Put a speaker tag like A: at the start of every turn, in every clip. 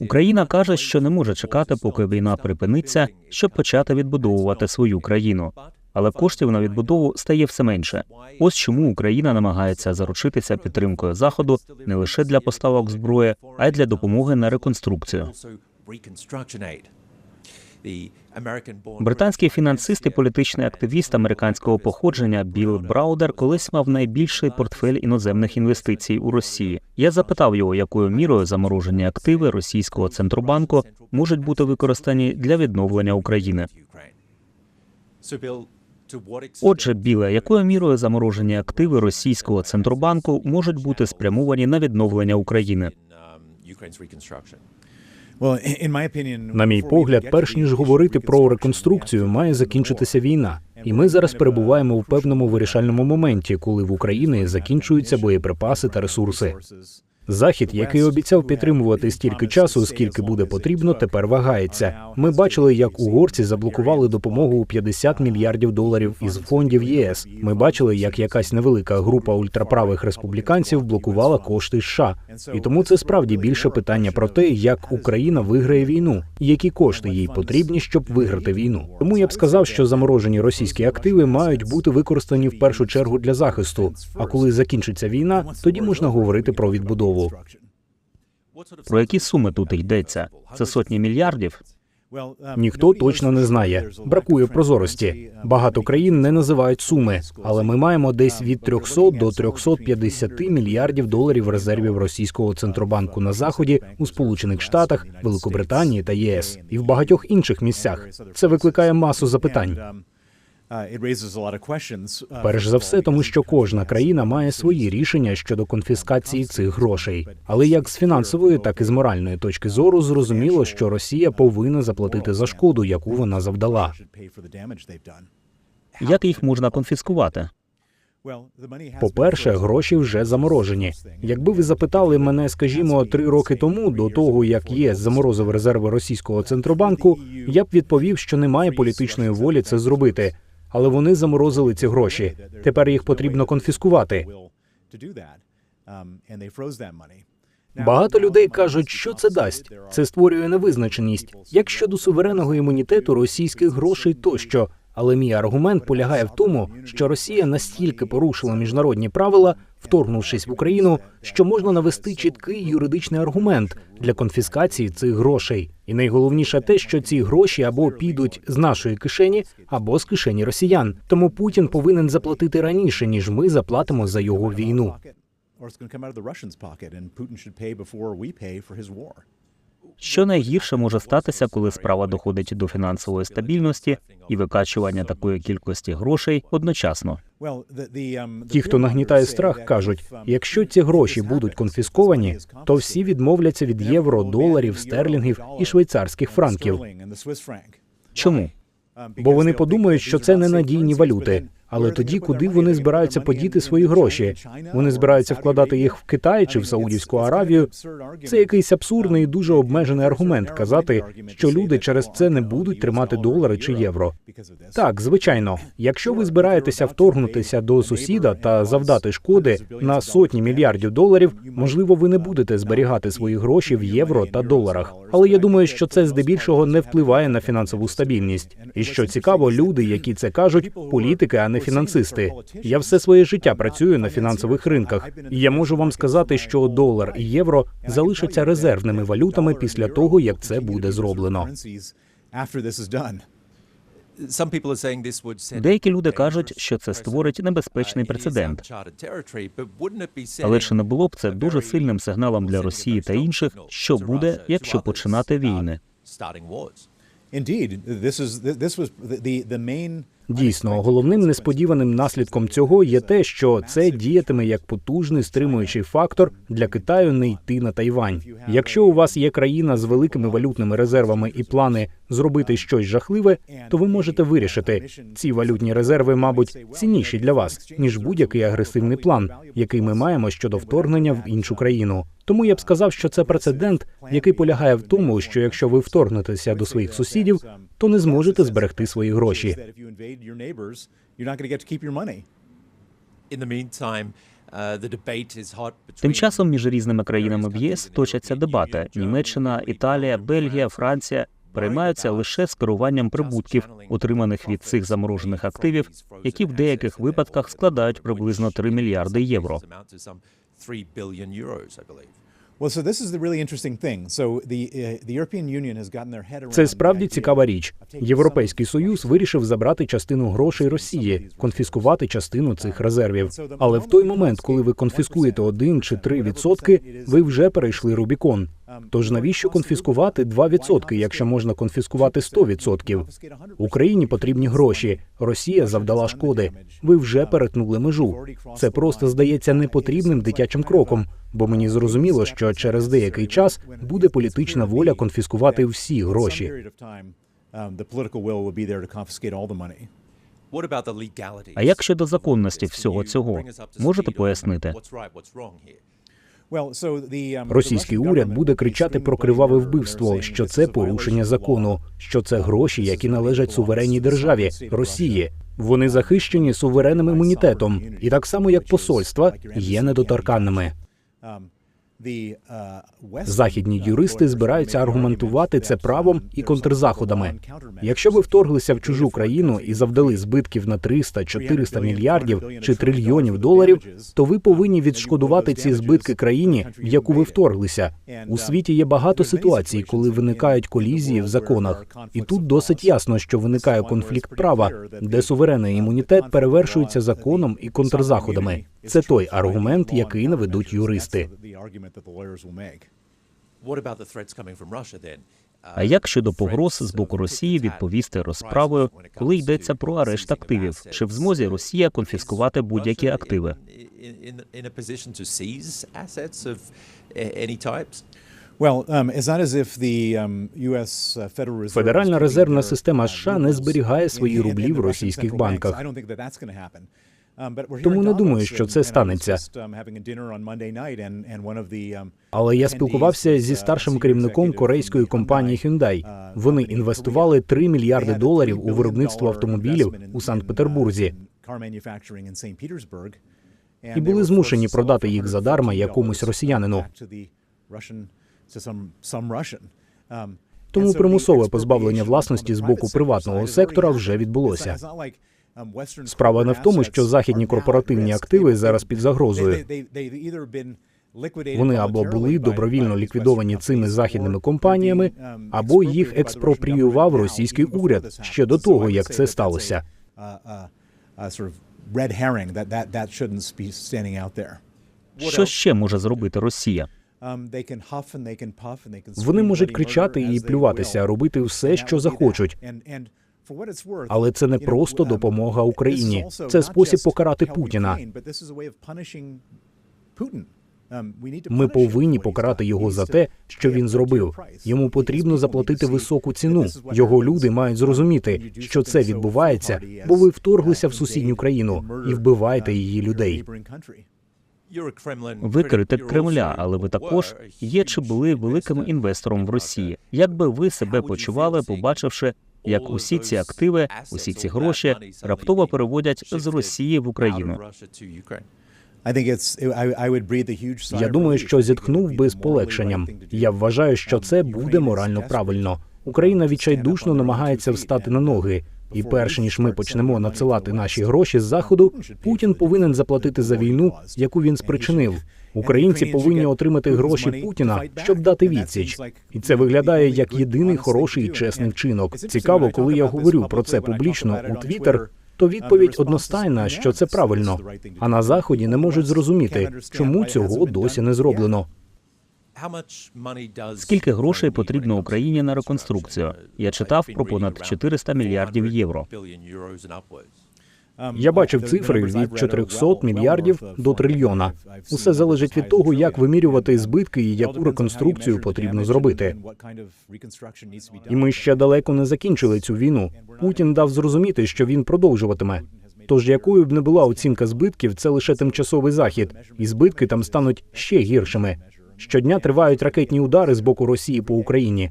A: Україна каже, що не може чекати, поки війна припиниться, щоб почати відбудовувати свою країну. Але коштів на відбудову стає все менше. Ось чому Україна намагається заручитися підтримкою заходу не лише для поставок зброї, а й для допомоги на реконструкцію. Британський фінансист і політичний активіст американського походження Білл Браудер колись мав найбільший портфель іноземних інвестицій у Росії. Я запитав його, якою мірою заморожені активи російського центробанку можуть бути використані для відновлення України. Отже, біле, якою мірою заморожені активи російського центробанку можуть бути спрямовані на відновлення України?
B: На мій погляд, перш ніж говорити про реконструкцію, має закінчитися війна. І ми зараз перебуваємо в певному вирішальному моменті, коли в Україні закінчуються боєприпаси та ресурси. Захід, який обіцяв підтримувати стільки часу, скільки буде потрібно, тепер вагається. Ми бачили, як угорці заблокували допомогу у 50 мільярдів доларів із фондів ЄС. Ми бачили, як якась невелика група ультраправих республіканців блокувала кошти США. І тому це справді більше питання про те, як Україна виграє війну, які кошти їй потрібні, щоб виграти війну. Тому я б сказав, що заморожені російські активи мають бути використані в першу чергу для захисту. А коли закінчиться війна, тоді можна говорити про відбудову.
A: Про які суми тут йдеться? Це сотні мільярдів.
B: Ніхто точно не знає. Бракує прозорості. Багато країн не називають суми, але ми маємо десь від 300 до 350 мільярдів доларів резервів російського центробанку на заході у Сполучених Штатах, Великобританії та ЄС і в багатьох інших місцях. Це викликає масу запитань. Перш за все, тому що кожна країна має свої рішення щодо конфіскації цих грошей. Але як з фінансової, так і з моральної точки зору зрозуміло, що Росія повинна заплатити за шкоду, яку вона завдала.
A: Як їх можна конфіскувати?
B: По-перше, гроші вже заморожені. Якби ви запитали мене, скажімо, три роки тому, до того як ЄС заморозив резерви російського центробанку, я б відповів, що немає політичної волі це зробити. Але вони заморозили ці гроші. Тепер їх потрібно конфіскувати. Багато людей кажуть, що це дасть. Це створює невизначеність. Як щодо суверенного імунітету, російських грошей тощо. Але мій аргумент полягає в тому, що Росія настільки порушила міжнародні правила, вторгнувшись в Україну, що можна навести чіткий юридичний аргумент для конфіскації цих грошей. І найголовніше те, що ці гроші або підуть з нашої кишені, або з кишені росіян. Тому Путін повинен заплатити раніше, ніж ми заплатимо за його війну.
A: Що найгірше може статися, коли справа доходить до фінансової стабільності і викачування такої кількості грошей одночасно?
B: Ті, хто нагнітає страх, кажуть: якщо ці гроші будуть конфісковані, то всі відмовляться від євро, доларів, стерлінгів і швейцарських франків.
A: Чому?
B: Бо вони подумають, що це ненадійні валюти. Але тоді, куди вони збираються подіти свої гроші? Вони збираються вкладати їх в Китай чи в Саудівську Аравію. Це якийсь абсурдний і дуже обмежений аргумент казати, що люди через це не будуть тримати долари чи євро. Так, звичайно, якщо ви збираєтеся вторгнутися до сусіда та завдати шкоди на сотні мільярдів доларів, можливо, ви не будете зберігати свої гроші в євро та доларах. Але я думаю, що це здебільшого не впливає на фінансову стабільність. І що цікаво, люди, які це кажуть, політики, а не фінансисти. Я все своє життя працюю на фінансових ринках, і я можу вам сказати, що долар і євро залишаться резервними валютами після того, як це буде зроблено.
A: Деякі люди кажуть, що це створить небезпечний прецедент. Але чи не було б це дуже сильним сигналом для Росії та інших, що буде, якщо починати війни?
B: Дійсно, головним несподіваним наслідком цього є те, що це діятиме як потужний стримуючий фактор для Китаю не йти на Тайвань. Якщо у вас є країна з великими валютними резервами і плани зробити щось жахливе, то ви можете вирішити, ці валютні резерви, мабуть, цінніші для вас ніж будь-який агресивний план, який ми маємо щодо вторгнення в іншу країну. Тому я б сказав, що це прецедент, який полягає в тому, що якщо ви вторгнетеся до своїх сусідів, то не зможете зберегти свої гроші.
A: Тим часом між різними країнами в ЄС точаться дебати. Німеччина, Італія, Бельгія, Франція переймаються лише скеруванням прибутків, отриманих від цих заморожених активів, які в деяких випадках складають приблизно 3 мільярди євро.
C: Well, so this is the really interesting thing. So the uh, the European Union has gotten their head around
B: Це справді цікава річ. Європейський союз вирішив забрати частину грошей Росії, конфіскувати частину цих резервів. Але в той момент, коли ви конфіскуєте один чи три відсотки, ви вже перейшли Рубікон. Тож навіщо конфіскувати 2 відсотки, якщо можна конфіскувати 100 відсотків? Україні потрібні гроші. Росія завдала шкоди. Ви вже перетнули межу. Це просто здається непотрібним дитячим кроком, бо мені зрозуміло, що через деякий час буде політична воля конфіскувати всі гроші.
A: А як щодо законності всього цього? Можете пояснити?
B: Російський уряд буде кричати про криваве вбивство, що це порушення закону, що це
C: Um,
B: гроші, які належать суверенній державі? Росії. Вони захищені суверенним імунітетом, і так само як посольства є недоторканними. Західні юристи збираються аргументувати це правом і контрзаходами. Якщо ви вторглися в чужу країну і завдали збитків на 300, 400 мільярдів чи трильйонів доларів, то ви повинні відшкодувати ці збитки країні, в яку ви вторглися. У світі є багато ситуацій, коли виникають колізії в законах. І тут досить ясно, що виникає конфлікт права, де суверенний імунітет перевершується законом і контрзаходами. Це той аргумент, який наведуть юристи.
A: А як щодо погроз з боку Росії відповісти розправою, коли йдеться про арешт активів? Чи в змозі Росія конфіскувати будь-які активи?
B: Федеральна резервна система США не зберігає свої рублі в російських банках.
C: Um,
B: Тому не думаю, що це станеться.
C: um, um,
B: Але я спілкувався зі
C: uh,
B: старшим керівником корейської компанії
C: Hyundai, uh,
B: Вони інвестували 3
C: They
B: мільярди доларів
C: $3
B: у виробництво автомобілів у Санкт-Петербурзі.
C: uh.
B: І були змушені продати їх задарма
C: $114
B: якомусь росіянину.
C: Um,
B: Тому примусове позбавлення власності з боку приватного сектора вже відбулося.
C: Um,
B: Справа не в тому, що західні корпоративні активи зараз під загрозою. Вони або були добровільно ліквідовані цими західними компаніями,
C: um,
B: або їх експропріював російський уряд ще до того, як це сталося.
C: uh, uh, uh.
A: Що ще може зробити Росія?
C: Um,
B: Вони можуть кричати і плюватися, робити все, що захочуть. Але це не просто
C: um,
B: допомога Україні. Це спосіб покарати Путіна.
C: Um,
B: Ми повинні покарати його за те, що він зробив. Йому потрібно заплатити високу ціну. Його люди мають
C: um,
B: зрозуміти, що це відбувається, бо ви вторглися в сусідню країну і вбиваєте її людей.
A: Ви критик Кремля, але ви також є чи були великим інвестором в Росії. Як би ви себе почували, побачивши, як усі ці активи, усі ці гроші раптово переводять з Росії в Україну?
B: Я думаю, що зітхнув би з полегшенням. Я вважаю, що це буде морально правильно. Україна відчайдушно намагається встати на ноги. І перш ніж ми почнемо надсилати наші гроші з заходу, Путін повинен заплатити за війну, яку він спричинив. Українці повинні отримати гроші Путіна, щоб дати відсіч. І це виглядає як єдиний хороший і чесний вчинок. Цікаво, коли я говорю про це публічно у Твіттер, то відповідь одностайна, що це правильно. А на заході не можуть зрозуміти, чому цього досі не зроблено.
A: Скільки грошей потрібно Україні на реконструкцію? Я читав про понад 400 мільярдів євро.
B: Я бачив цифри від
C: read
B: 400
C: well- well
B: мільярдів до трильйона. Усе залежить від того, як вимірювати збитки і яку реконструкцію потрібно зробити. І ми ще далеко не закінчили цю війну. Путін дав зрозуміти, що він продовжуватиме. Тож якою б не була оцінка збитків, це лише тимчасовий захід, і збитки там стануть ще гіршими. Щодня тривають ракетні удари з боку Росії по Україні.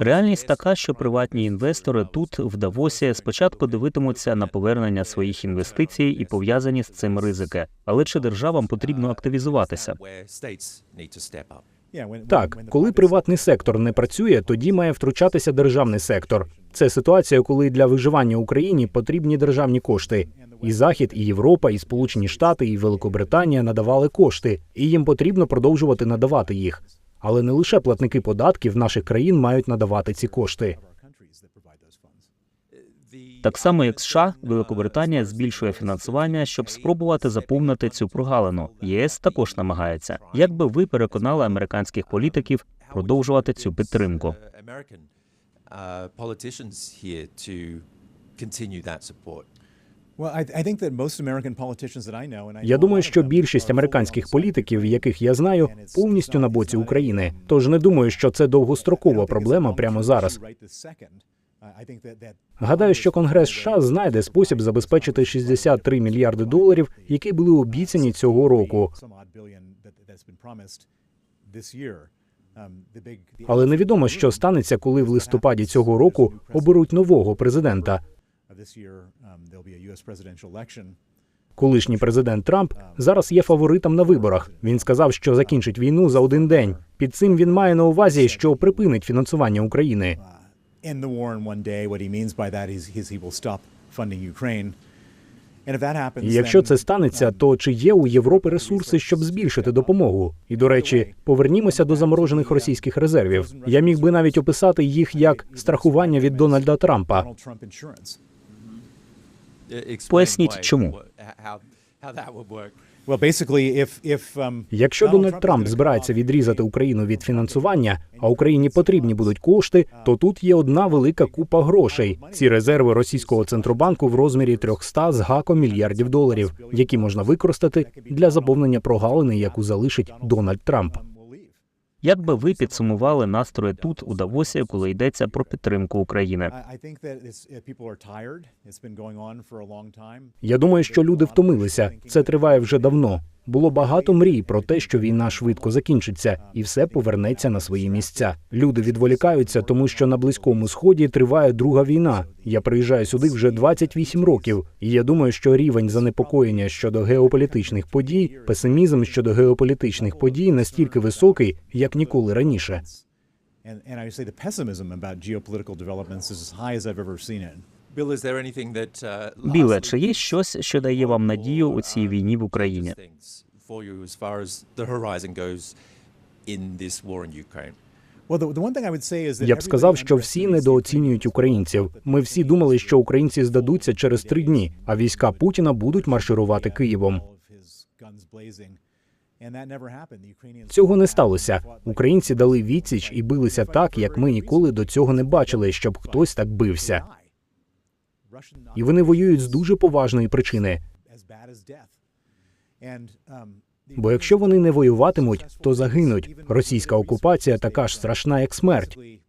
A: Реальність така, що приватні інвестори тут, в Давосі, спочатку дивитимуться на повернення своїх інвестицій і пов'язані з цим ризики. Але чи державам потрібно активізуватися?
B: Так, коли приватний сектор не працює, тоді має втручатися державний сектор. Це ситуація, коли для виживання Україні потрібні державні кошти. І Захід, і Європа, і Сполучені Штати, і Великобританія надавали кошти, і їм потрібно продовжувати надавати їх. Але не лише платники податків наших країн мають надавати ці кошти.
A: Так само, як США, Великобританія збільшує фінансування, щоб спробувати заповнити цю прогалину. ЄС також намагається. Як би ви переконали американських політиків продовжувати цю підтримку?
D: Uh,
B: Я думаю, що більшість американських політиків, яких я знаю, повністю на боці України. Тож не думаю, що це довгострокова проблема прямо зараз. Гадаю, що Конгрес США знайде спосіб забезпечити 63 мільярди доларів, які були обіцяні цього року. Але невідомо, що станеться, коли в листопаді цього року оберуть нового президента. Колишній президент Трамп зараз є фаворитом на виборах. Він сказав, що закінчить війну за один день. Під цим він має на увазі, що припинить фінансування України.
C: End the war in one day. What he means by that is, is he will stop funding Ukraine. And if that happens,
B: І якщо це станеться, то чи є у Європи ресурси, щоб збільшити допомогу? І до речі, повернімося до заморожених російських резервів. Я міг би навіть описати їх як страхування від Дональда Трампа.
D: Explain
A: Поясніть, чому.
C: Um,
B: Якщо Дональд Трамп збирається відрізати Україну від фінансування, а Україні потрібні будуть кошти, то тут є одна велика купа грошей. Ці резерви російського центробанку в розмірі 300 з гаком мільярдів доларів, які можна використати для заповнення прогалини, яку залишить Дональд Трамп.
A: Як би ви підсумували настрої тут у Давосі, коли йдеться про підтримку України?
B: Я думаю, що люди втомилися. Це триває вже давно. Було багато мрій про те, що війна швидко закінчиться, і все повернеться на свої місця. Люди відволікаються, тому що на близькому сході триває друга війна. Я приїжджаю сюди вже 28 років, і я думаю, що рівень занепокоєння щодо геополітичних подій, песимізм щодо геополітичних подій настільки високий, як ніколи раніше.
C: And, and.
D: Bill, is there anything that, uh,
A: Біле, чи є щось, що дає вам надію у цій війні в Україні?
B: Я б сказав, що всі недооцінюють українців. Ми всі думали, що українці здадуться через три дні, а війська Путіна будуть марширувати Києвом. Цього не сталося. Українці дали відсіч і билися так, як ми ніколи до цього не бачили, щоб хтось так бився. І вони воюють з дуже поважної причини.
C: um,
B: Бо якщо вони не воюватимуть, то загинуть. Російська окупація така ж страшна, як смерть.
C: uh,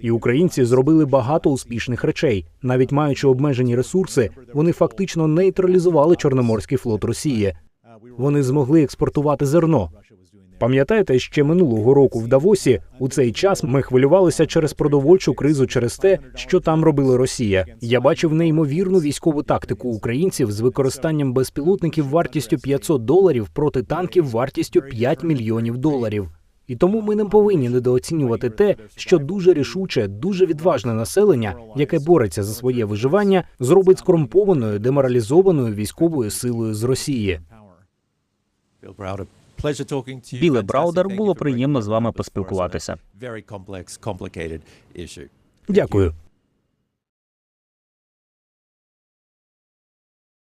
B: І українці зробили багато успішних речей. Навіть маючи обмежені ресурси, вони фактично нейтралізували Чорноморський флот Росії.
C: uh,
B: Вони змогли експортувати зерно. Пам'ятаєте, ще минулого року в Давосі у цей час ми хвилювалися через продовольчу кризу через те, що там робила Росія. Я бачив неймовірну військову тактику українців з використанням безпілотників вартістю 500 доларів проти танків вартістю 5 мільйонів доларів. І тому ми не повинні недооцінювати те, що дуже рішуче, дуже відважне населення, яке бореться за своє виживання, зробить скорумпованою, деморалізованою військовою силою з Росії.
A: Біле. Браудер, було приємно з вами поспілкуватися.
B: Дякую.